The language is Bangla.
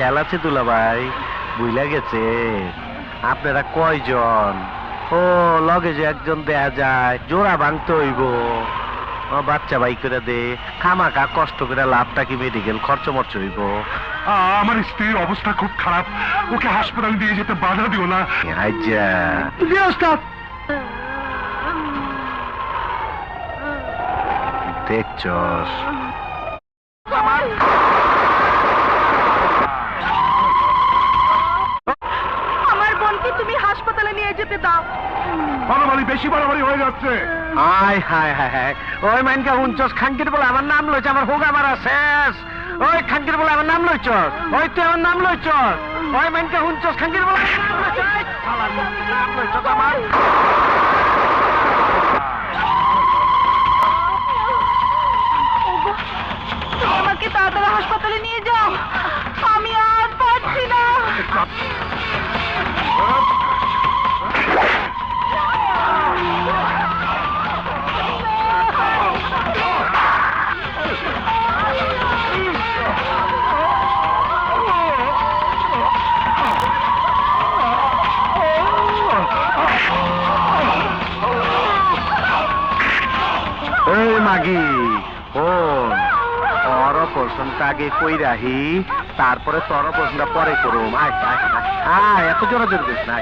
খেয়াল আছে দুলা ভাই বুঝলা গেছে। আপনারা কয়জন? ও লগে যে একজন দেয়া যায় জোড়া ভাঙতে হইব। ও বাচ্চা বাই করে দে। খামাকা কষ্ট করে লাভটা কি মেডিকেল খরচ মরচ হইব আমার স্ত্রীর অবস্থা খুব খারাপ। ওকে হাসপাতাল দিয়ে যেতে বাধা দিও না। হাইজা দেখছস। আমার তুমি হাসপাতালে নিয়ে যেতে দাও। বাড়াবাড়ি বেশি বাড়াবাড়ি হয়ে যাচ্ছে। আয় হায় হায় হায়। ওই মাইনকা হুঞ্চস খাঙ্কির বলে আমার নাম লইছে আমার হোগা মারা শেষ। ওই খাঙ্কির বলে আমার নাম লইছস ওই তুই আমার নাম লইছস ওই মাইনকা হুঞ্চস খাঙ্কির বলে আমার নাম আমার। আমাকে তাড়াতাড়ি হাসপাতালে নিয়ে যাও। আমি আর পারছি না। এই মাগি ফোন প্রশ্নটা আগে কই রাহি তারপরে তোর প্রশ্নটা পরে করুম আয় আয় এত জোরে জোর করিস না।